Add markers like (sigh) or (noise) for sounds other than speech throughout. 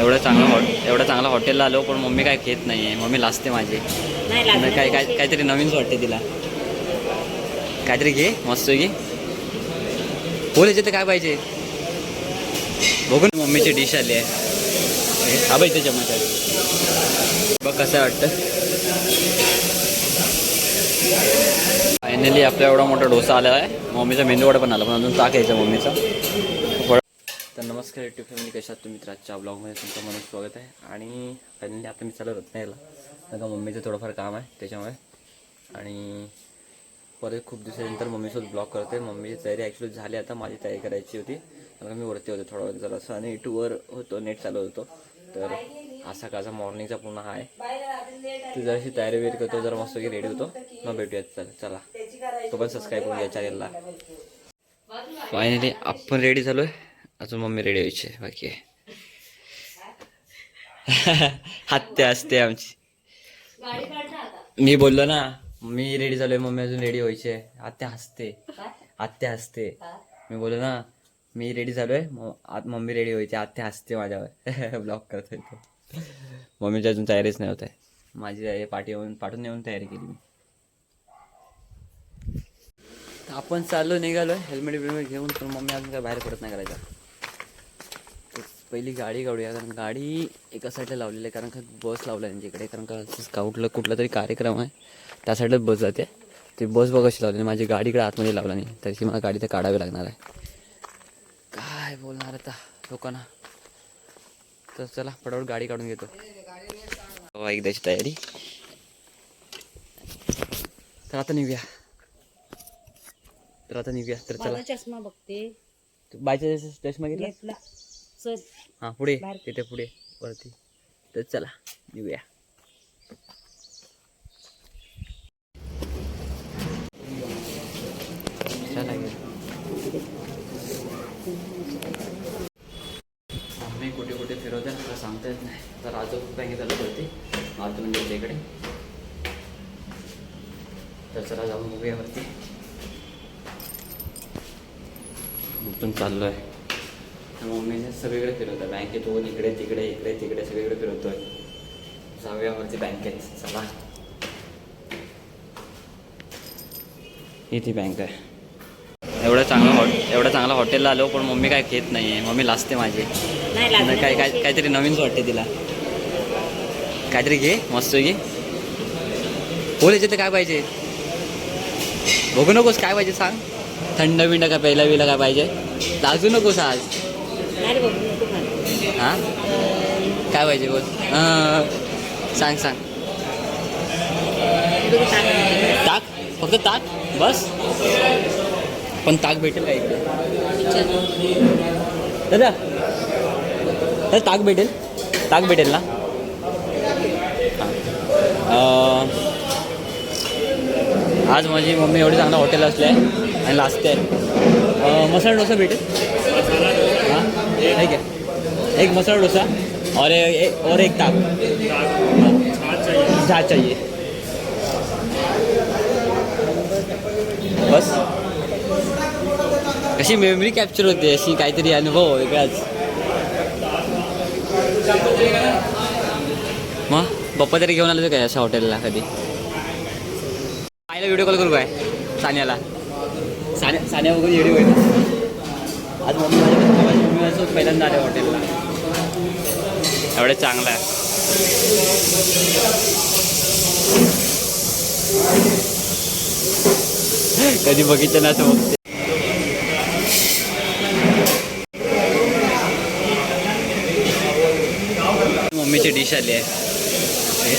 एवढं चांगलं हॉट एवढं चांगलं हॉटेलला आलो पण मम्मी काय घेत नाही आहे मम्मी लाजते माझी. काय काय काहीतरी नवीनच वाटते तिला. काहीतरी घे मस्त घे. बोल याच्यात काय पाहिजे? बघू ना मम्मीची डिश आली आहे. हा बाई इथे चमच. बघ कसं वाटतं. फायनली आपला एवढा मोठा डोसा आला आहे. मम्मीचा मेंदूवडा पण आला पण अजून ताक यायचा मम्मीचा. तर नमस्कार युट्यूब फॅमिली कशा तुम्ही? तर आजच्या ब्लॉगमध्ये तुमचं मनोज स्वागत आहे. आणि फायनली आता मी चालत रत्नागिरीला. का मम्मीचं थोडंफार काम आहे त्याच्यामुळे. आणि परत खूप दिवसानंतर मम्मीसोबत ब्लॉग करते. मम्मीची तयारी ॲक्च्युली झाली आता माझी तयारी करायची होती. कारण मी वरती होते थोडा वेळ जरा असं आणि टूवर होतो नेट चालू होतो. तर असा सकाळचा मॉर्निंगचा पूर्ण हा आहे तू जराशी तयारी वगैरे करतो जरा मस्त रेडी होतो. मग भेटूयात. चल चला. तो पण सबस्क्राईब करून घ्या चॅनलला फायनली आपण रेडी झालो आहे मम्मी रेडी व्हायची बाकी आहे. (laughs) हत्या असते आमची. मी बोललो ना मी रेडी झालोय मम्मी अजून रेडी व्हायची आत्या हसते आत्या हसते मी बोललो ना मी रेडी झालोय मम्मी रेडी व्हायची. आत्या हसते माझ्यावर. (laughs) ब्लॉक करतोय तो. मम्मीची अजून तयारीच नाही होत आहे. माझी तयारी पाठी येऊन पाठवून येऊन तयारी केली मी. आपण चाललो निघालोय. हेल्मेट बिल्मेट घेऊन पण मम्मी अजून काय बाहेर पडत नाही करायचं पहिली गाडी काढूया कारण गाडी एका साईडला लावलेली आहे कारण का बस लावला आहे त्यांच्याकडे कारण का स्काउटला कुठला तरी कार्यक्रम आहे त्या साईडलाच बस जाते. ती बस बघ कशी लावली माझी गाडीकडे आतमध्ये लावला नाही तरी मला गाडी तर काढावी लागणार आहे. काय बोलणार आता लोकांना? तर चला पटापट गाडी काढून घेतो. हो, एकदाची तयारी. तर आता निघूया. तर आता निघूया तर चला. चष्मा बघते. बायचा चष्मा घेतला. हां पुढे. तिथे पुढे. वरती. तर चला निघूया. चला गे. आम्ही कुठे कुठे फिरवते ना सांगता येत नाही. तर राजू बँकेत आलो होती मारुती मंदिरच्या इकडे तर चला जाऊन बघूया वरती. चाललो आहे मम्मीने सगळीकडे फिरवतोय. बँकेत होऊन इकडे तिकडे इकडे तिकडे सगळीकडे फिरवतोय. जाऊयावरती बँकेत चला. इथे बँक आहे. एवढं चांगलं हॉट एवढं चांगलं हॉटेलला आलो पण मम्मी काय घेत नाही आहे मम्मी लाजते माझी. काय काय काहीतरी नवीनच वाटते तिला. काहीतरी घे मस्त घे. बोल याच्यात काय पाहिजे? बघू नकोस काय पाहिजे सांग. थंड बिंड काय पहिला बिला काय पाहिजे? लाजू नकोस आज. हां? काय पाहिजे बोल? सांग सांग. ताक? फक्त ताक? बस. पण ताक भेटेल का इकडे? दादा. दादा ताक भेटेल? ताक भेटेल ना? हां. आज माझी मम्मी एवढी चांगलं हॉटेल असले आणि लास्ट आहे. मसाला डोसा भेटेल? ठीक है एक मसाला डोसा और एक और एक ताक चहा चाहिए। बस। कशी मेमरी कॅप्चर होते अशी काहीतरी अनुभव वेगळाच. मग? पप्पा तरी घेऊन आलं काय अशा हॉटेलला कधी? आईला व्हिडिओ कॉल करू काय? सान्याला. सान्या सान्या वगैरे व्हिडिओ आज मम्मी माझ्या मम्मी माझ्यासोबत पहिल्यांदा आले हॉटेलला एवढे चांगलं आहे. कधी बघितलं ना असं बघते. मम्मीची डिश आली आहे.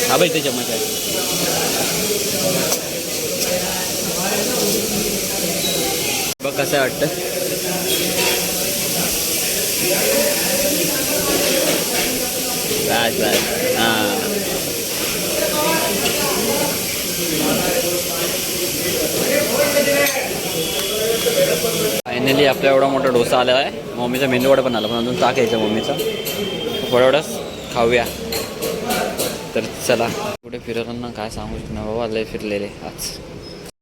हा बाई इथे चमच आहे बघ कसं वाटतं. बस बस हां फायनली आपला एवढा मोठा डोसा आला आहे. मम्मीचा मेंदूवडा पण आला पण अजून ताक यायचा मम्मीचा. वडावडाच खाऊया. तर चला. कुठे फिरताना काय सांगू शकतो ना बाबा लय फिरलेले आज.